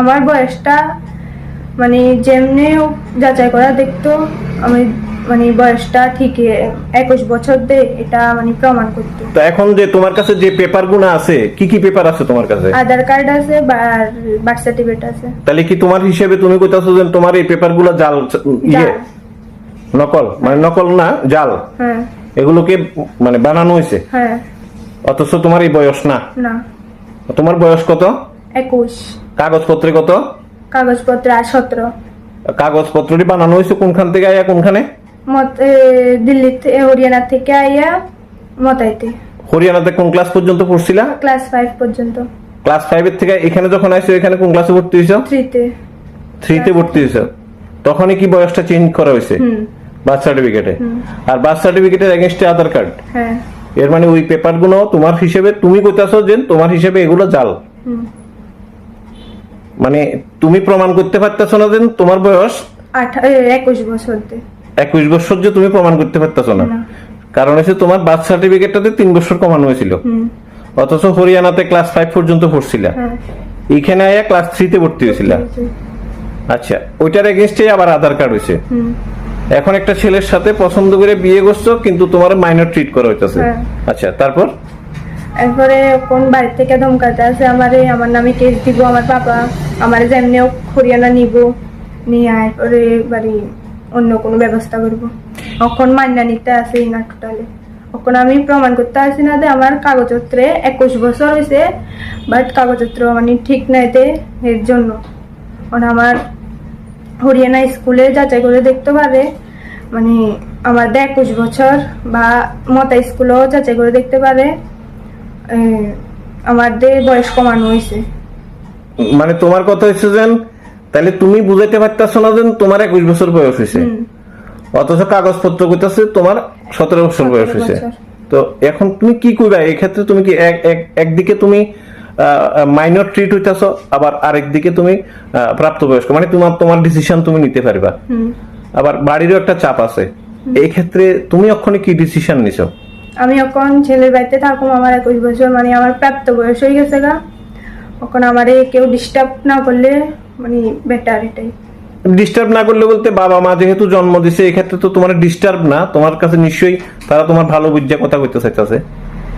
আমার বয়সটা মানে যেমনি যাচাই করা দেখতো আমি মানে বয়সটা ঠিকই একুশ বছর দে এটা মানে প্রমাণ করতো। তো এখন যে তোমার কাছে যে পেপারগুলো আছে কি কি পেপার আছে তোমার কাছে? আধার কার্ড আছে বার্থ সার্টিফিকেট আছে। তাহলে কি তোমার হিসেবে তুমি কইতাছো যে তোমার এই পেপারগুলো জাল ইয়ে? নকল? মানে নকল না জাল? হ্যাঁ। এগুলোকে মানে বানানো হয়েছে? হ্যাঁ। অথচ তোমার এই বয়স না? না। তোমার বয়স কত? একুশ। কাগজপত্রে কত? কাগজপত্র আর সতেরো। কাগজপত্রটি বানানো হয়েছে কোনখান থেকে আয়া কোনখানে? দিল্লি হরিয়ানা থেকে আইয়া মতাইতে। হরিয়ানাতে কোন ক্লাস পর্যন্ত পড়ছিলা? ক্লাস ফাইভ পর্যন্ত। ক্লাস ফাইভের থেকে এখানে যখন আসছো এখানে কোন ক্লাসে ভর্তি হয়েছো? থ্রিতে থ্রিতে ভর্তি হয়েছো। তখনই কি বয়সটা চেঞ্জ করা হয়েছে? বার্থ সার্টিফিকেটে আর বার্থ সার্টিফিকেটের এগেনস্টে আধার কার্ড হ্যাঁ। এর মানে ওই পেপারগুলো তোমার হিসেবে তুমি কইতাছো যে তোমার হিসেবে এগুলো জাল। হুম। মানে তুমি প্রমাণ করতে পারতেছো না যে তোমার বয়স? একুশ বছর একুশ বছর যে তুমি প্রমাণ করতে পারতেছো না। কারণ হচ্ছে তোমার বার্থ সার্টিফিকেটটাতে তিন বছর কমানো হয়েছিল। অথচ হরিয়ানাতে ক্লাস ফাইভ পর্যন্ত পড়ছিলা। এখানে এইখানে আয়া ক্লাস থ্রিতে ভর্তি হয়েছিলা। আচ্ছা ওইটার এগেনস্টে আবার আধার কার্ড হয়েছে। এখন একটা ছেলের সাথে পছন্দ করে বিয়ে করছ কিন্তু তোমার মাইনর ট্রিট করা হইতেছে। হ্যাঁ। আচ্ছা তারপর? এরপরে কোন বাড়ি থেকে ধমকাতে আছে, আমারে, আমার নামে কেস দিব, আমার পাপা আমার যেমনি হোক হরিয়ানা নিব, নিয়ে এরপরে বাড়ি অন্য কোনো ব্যবস্থা করব। এখন মান্না নিতে আছে না টোটালি এখন আমি প্রমাণ করতে আসি না যে আমার কাগজপত্রে একুশ বছর হয়েছে বাট কাগজপত্র মানে ঠিক নাই তে এর জন্য। কারণ আমার হরিয়ানা স্কুলে যাচাই করে দেখতে পারে মানে আমাদের একুশ বছর বা মতা স্কুলেও যাচাই করে দেখতে পারে আমাদের বয়স কমানো হয়েছে মানে তোমার কথা হচ্ছে যে তাহলে তুমি বুঝাইতে পারতেছো না যে তোমার একুশ বছর বয়স হয়েছে অথচ কাগজপত্র কইতাছে তোমার সতেরো বছর বয়স 17 হয়েছে তো এখন তুমি কি কইবা? এই ক্ষেত্রে তুমি কি এক এক একদিকে তুমি মাইনর ট্রিট হইতাছো আবার আরেকদিকে তুমি আহ, প্রাপ্তবয়স্ক। মানে তোমার তোমার ডিসিশন তুমি নিতে পারবা। আবার বাড়িরও একটা চাপ আছে। এই ক্ষেত্রে তুমি ওখানে কি ডিসিশন নিছো? আমি এখন ছেলের বাড়িতে থাকুম আমার একুশ বছর মানে আমার প্রাপ্ত বয়স হয়ে গেছে গা। এখন আমারে কেউ ডিস্টার্ব না করলে মানে বেটার এটাই। ডিস্টার্ব না করলে বলতে বাবা মা যেহেতু জন্ম দিছে এই ক্ষেত্রে তো তোমার ডিস্টার্ব না। তোমার কাছে নিশ্চয়ই তারা তোমার ভালো বুঝে কথা কইতে চাইতেছে।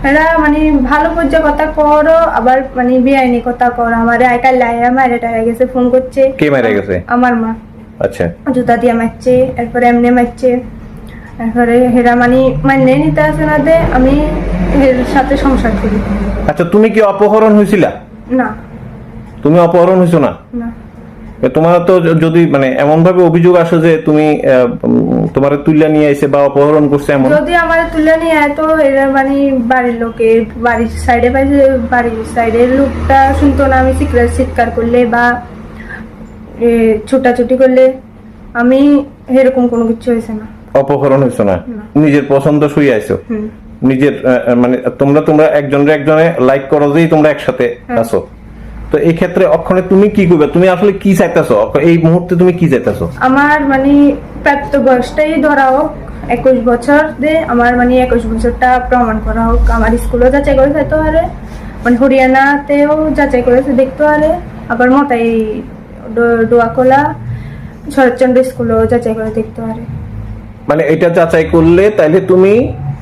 এরা মানে ভালো পর্যায়ে কথা করো আবার মানে বেআইনি কথা কর। আমার আইকাল লাইয়া মারে টাইয়া গেছে ফোন করছে। কে মারা গেছে? আমার মা। আচ্ছা। জুতা দিয়ে মারছে এরপরে এমনি মারছে। এরপরে হেরা মানে মানে নিতে আসে না দে আমি এর সাথে সংসার করি। আচ্ছা তুমি কি অপহরণ হয়েছিলা না। তুমি অপহরণ হয়েছো না? না। তোমার তো যদি মানে এমন ভাবে অভিযোগ আসে যে তুমি তোমার তুল্যা নিয়ে এসে বা অপহরণ করছে এমন? যদি আমার তুলে নিয়ে এত এরা মানে বাড়ির লোকে বাড়ির সাইডে পাইছে বাড়ির সাইডের লোকটা শুনতো না আমি চিৎকার চিৎকার করলে বা এ, ছুটাছুটি করলে আমি এরকম কোনো কিছু হয়েছে না। অপহরণ হয়েছো না। নিজের পছন্দ শুয়ে আইছো। নিজের মানে তোমরা তোমরা একজনের একজনে লাইক করো যেই তোমরা একসাথে হ্যাঁ। আছো। তো এই ক্ষেত্রে অক্ষণে তুমি কি করবে তুমি আসলে কি চাইতেছো? এই মুহূর্তে তুমি কি চাইতেছো? আমার মানে প্রাপ্ত বয়সটাই ধরা হোক একুশ বছর দে আমার মানে একুশ বছরটা প্রমাণ করা হোক। আমার স্কুলেও যাচাই করে যেতে পারে মানে হরিয়ানাতেও যাচাই করেছে দেখতে পারে আবার মতাই ডোয়াকোলা শরৎচন্দ্র স্কুলেও যাচাই করে দেখতে পারে মানে এটা যাচাই করলে তাইলে তুমি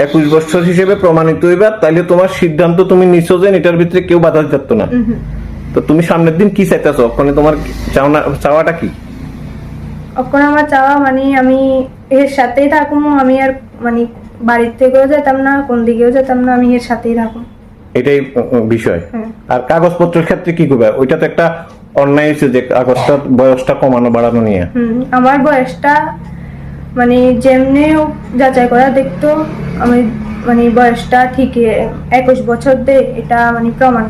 একুশ বছর হিসেবে প্রমাণিত হইবা তাইলে তোমার সিদ্ধান্ত তুমি নিছো যে এটার ভিতরে কেউ বাধা দিতে না। তো তুমি সামনের দিন কি চাইতেছো? ওখানে তোমার চাওনা চাওয়াটা কি? এখন আমার চাওয়া মানে আমি এর সাথেই থাকুম আমি আর মানে বাড়ির থেকেও যেতাম না কোন দিকেও যেতাম না আমি এর সাথেই থাকুম এটাই বিষয়। হুম। আর কাগজপত্রের ক্ষেত্রে কি করবে? ওইটা তো একটা অন্যায় হয়েছে যে কাগজটা বয়সটা কমানো বাড়ানো নিয়ে। আমার বয়সটা মানে যেমনি যাচাই করা, দেখতো আমি মানে বয়সটা ঠিক একুশ বছর দে, এটা মানে প্রমাণ